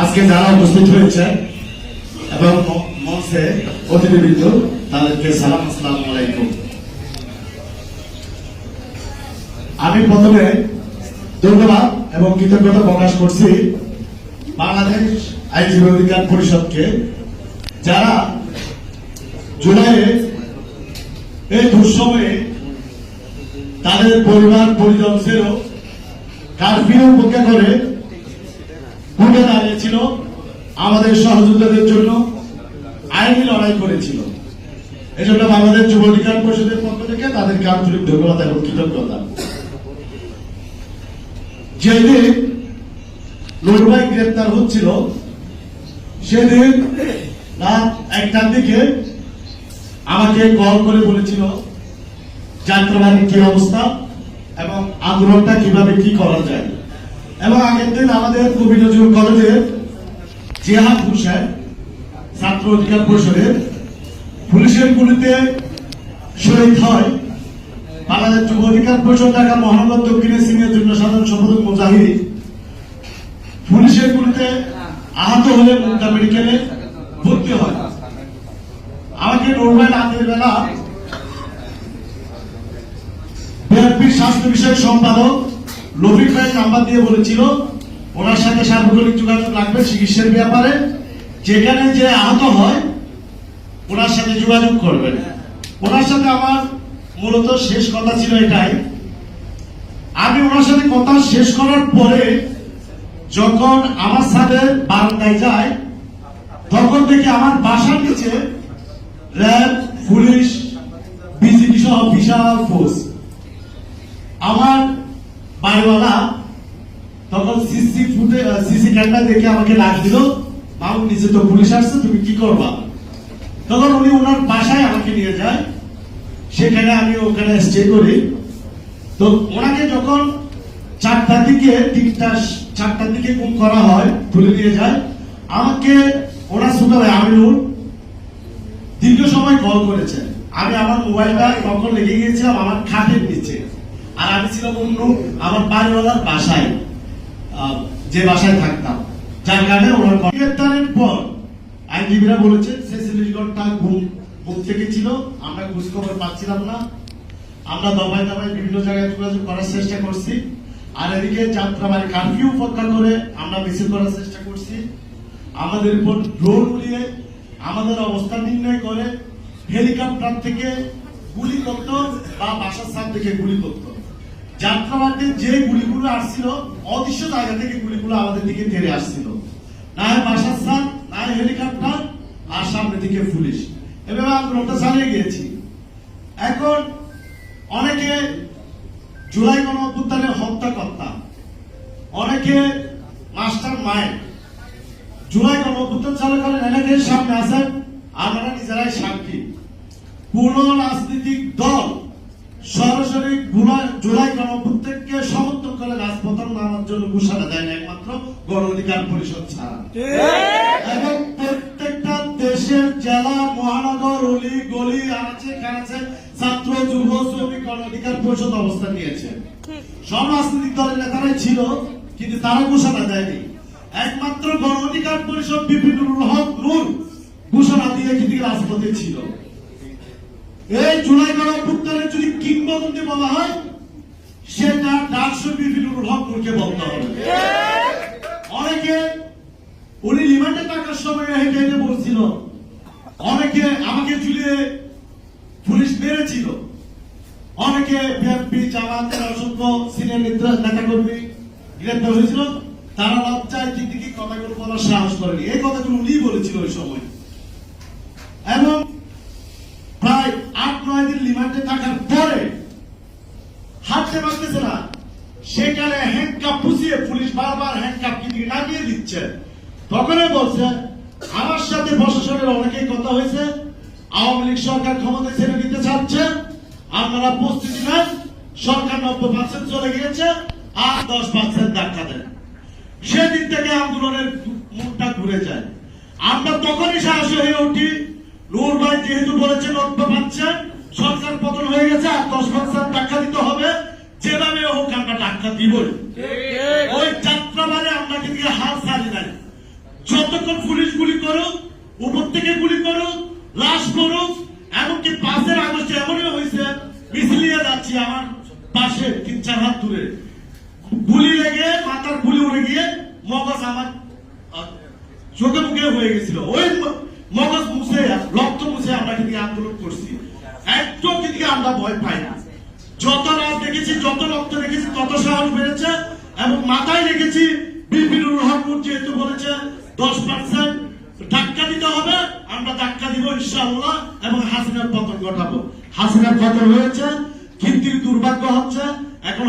আজকে যারা উপস্থিত হয়েছে এবং মঞ্চে অতিথিবৃন্দ, তাদেরকে সালাম, আসসালামু আলাইকুম। আমি প্রথমে ধন্যবাদ এবং কৃতজ্ঞতা প্রকাশ করছি বাংলাদেশ আইনজীবী অধিকার পরিষদকে। যারা জুলাইয়ে এই দুঃসময়ে তাদের পরিবার, পরিজন ছিল, কারফিউ উপেক্ষা করে উঠে দাঁড়িয়েছিল আমাদের সহযোগিতাদের জন্য, আইনি লড়াই করেছিল। এজন্য বাংলাদেশ যুব অধিকার পরিষদের পক্ষ থেকে তাদেরকে আন্তরিক ধন্যবাদ এবং কৃতজ্ঞতা। যেদিন নুরভাই গ্রেপ্তার হচ্ছিল, সেদিন রাত একটার দিকে আমাকে কল করে বলেছিল, যাত্রাবাড়ির কি অবস্থা এবং আন্দোলনটা কীভাবে কি করা যায়। এবং আগের দিন আমাদের কবি নজরুল কলেজের জিহাদ হুসেন ছাত্র অধিকার পরিষদের পুলিশের গুলিতে শহীদ হয়। বাংলাদেশ যুব অধিকার পরিষদ ঢাকা মহানগর দক্ষিণের সিনিয়র যুগ্ম সাধারণ সম্পাদক মুজাহিদ। পুলিশের গুলিতে আহত হলে মুক্তা মেডিকেলে ভর্তি হয়। আমাকে নোরমাইল রাতের বেলা বিএনপির স্বাস্থ্য বিষয়ক সম্পাদক লফিক ভাই নাম্বার দিয়ে বলেছিল, ওনার সাথে সার্বজনীন যোগাযোগ রাখবে চিকিৎসার ব্যাপারে। যেখানে যে আহত হয়, ওনার সাথে যোগাযোগ করবেন। ওনার সাথে আমার মূলত শেষ কথা ছিল এটাই। আমি ওনার সাথে কথা শেষ করার পরে যখন আমার সাথে বারান্দায় যায়, তখন দেখি আমার বাসার নিচে র্যাব, পুলিশ, বিজিবি সহ বিশাল ফোর্স। আমার বাড়িওয়ালা তখন সিসি ফুটে সিসি ক্যামেরা দেখে আমাকে ডাক দিল মামু নিচে তো পুলিশ আসছে, তুমি কি করবা? তখন উনি ওনার বাসায় আমাকে নিয়ে যায়। সেখানে আমি ওখানে স্টে করি। তো ওনাকে যখন চারটার দিকে তিনটা চারটার দিকে গুম করা হয়, তুলে নিয়ে যায়, আমাকে ওরা ছোট ভাই আমিনুল দীর্ঘ সময় কল করেছে। আমি আমার মোবাইলটা তখন লেগে গিয়েছিলাম, আমার খাটের নিচে। আর আমি ছিলাম অন্য আমার বাড়িওয়ালার বাসায় যে বাসায় থাকতাম। যার কারণে ওনার গ্রেপ্তারের পর আইনজীবীরা বলেছেন সে সিলিশগড়টা ঘুম ঘুম থেকে ছিল, আমরা খোঁজ খবর পাচ্ছিলাম না। আমরা দফায় দফায় বিভিন্ন জায়গায় যোগাযোগ করার চেষ্টা করছি। আর এদিকে যাত্রা যাত্রাবাড়ি কারফিউ উপেক্ষা করে আমরা মিছিল করার চেষ্টা করছি। আমাদের উপর ড্রোন উড়িয়ে আমাদের অবস্থান নির্ণয় করে হেলিকপ্টার থেকে গুলি করত বা বাসার সাপ থেকে গুলি করত যাত্রাবাড়িতে যে গুলিগুলো আসছিল, অদৃশ্য জায়গা থেকে গুলিগুলো আমাদের দিকে তেড়ে আসছিল। না বাসার সাপ না হেলিকপ্টার আর সামনে থেকে পুলিশ। এভাবে আন্দোলনটা চালিয়ে গিয়েছি। এখন অনেকে জুলাই গণ অভ্যুত্থানের হত্যাকর্তা, অনেকে মাস্টার মায়ের। জুলাই গণ অভ্যুত্থান চলাকালীন অনেকের সামনে আছেন আমরা নিজেরাই সাক্ষী। কোন ঘোষণা দেয় না একমাত্র গণ অধিকার পরিষদ ছাড়া। এবং প্রত্যেকটা দেশের জেলা মহানগর অলি গলি আছে কাছে ছাত্র যুব শ্রমিক গণ অধিকার পরিষদ অবস্থান নিয়েছে। সব রাজনৈতিক দলের নেতারাই ছিল কিন্তু তারা ঘোষণা দেয়নি। একমাত্র গণ অধিকার পরিষদ বিপিনুর হক নূর ঘোষণা দিয়ে কিন্তু রাজপথে ছিল। এই জুলাই গণ অভ্যুত্থানের যদি কিংবদন্তি বলা হয় সেটা ডাকসু বিপিনুর হক নূরকে বলতে হবে। অনেকে উনি রিমান্ডে থাকার সময় হেঁটে হেঁটে বলছিল অনেকে আমাকে ঝুলিয়ে পুলিশ মেরেছিল। অনেকে বিএনপি জামাতের অসংখ্য সিনিয়র নেতা গ্রেপ্তার হয়েছিল। তারা লজ্জায় কি কি কথাগুলো বলার সাহস করেনি। এই কথাগুলো উনি বলেছিল ওই সময় এবং প্রায় আট নয় দিন রিমান্ডে থাকার পরে হাঁটতে পারতেছে না সেখানে হ্যান্ডকাপ পুষিয়ে পুলিশ বারবার হ্যান্ডকাপ কিন্তু নামিয়ে দিচ্ছে। তখনই বলছে, আমার সাথে প্রশাসনের অনেকেই কথা হয়েছে। আওয়ামী লীগ সরকার ক্ষমতা ছেড়ে দিতে চাচ্ছে। আপনারা প্রস্তুতি নেন। সরকার নব্বই পার্সেন্ট চলে গিয়েছে আর দশ পার্সেন্ট ধাক্কা দেন। সেদিন থেকে আন্দোলনের মুখটা ঘুরে যায়। আমরা তখনই সাহসী হয়ে উঠি, নূর ভাই যেহেতু বলেছে নব্বই পার্সেন্ট সরকার পতন হয়ে গেছে আর দশ পার্সেন্ট টাকা দিতে হবে। যেভাবে হোক আমরা টাকা দিবই। ওই যাত্রাবারে আমরা কিন্তু হাল ছাড়ি নাই। যতক্ষণ পুলিশ গুলি করুক উপর থেকে গুলি করুক লাশ করুক এমনকি পাশের আগস্টে এমনই হয়েছে মিছিলিয়ে যাচ্ছি আমার পাশে তিন চার হাত দূরে। গুলি লেগে মাথার গুলি উড়ে গিয়ে মগজ আমার চোখে মুখে হয়ে গেছিল। ওই মগজ মুছে রক্ত মুছে আমরা কিন্তু আন্দোলন করছি। একটু কিন্তু আমরা ভয় পাই না। যত রাত দেখেছি যত রক্ত দেখেছি তত সাহস বেড়েছে এবং মাথায় রেখেছি বিপিনুর যেহেতু বলেছে, দশ পার্সেন্ট ধাক্কা দিতে হবে, আমরা ধাক্কা দিব ইনশাআল্লাহ এবং হাসিনার পতন ঘটাবো। হাসিনার পতন হয়েছে দুর্ভাগ্য হচ্ছে, এখন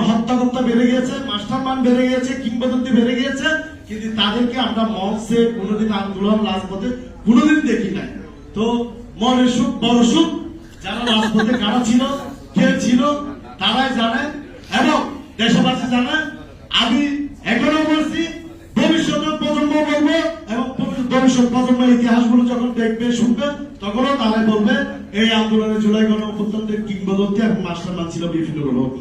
বেড়ে গিয়েছে মাস্টার মান বেড়ে গিয়েছে, কিংবদন্তি বেড়ে গিয়েছে, কিন্তু তাদেরকে আমরা মঞ্চে কোনোদিন আন্দোলন, রাজপথে কোনোদিন দেখি নাই। তো মনের সুখ, বড় সুখ, যারা রাজপথে কারা ছিল, কে ছিল তারাই জানে, এবং দেশবাসী জানে, আমি এখনও বলছি ভবিষ্যতের প্রজন্ম বলব, এবং ভবিষ্যৎ প্রজন্মের ইতিহাসগুলো যখন দেখবে, শুনবে, তখনও তারাই বলবে, এই আন্দোলনে জুলাই গণ অভ্যুত্থানদের কিংবদন্তি এবং মাস্টার ছিল বিভিন্ন রোগ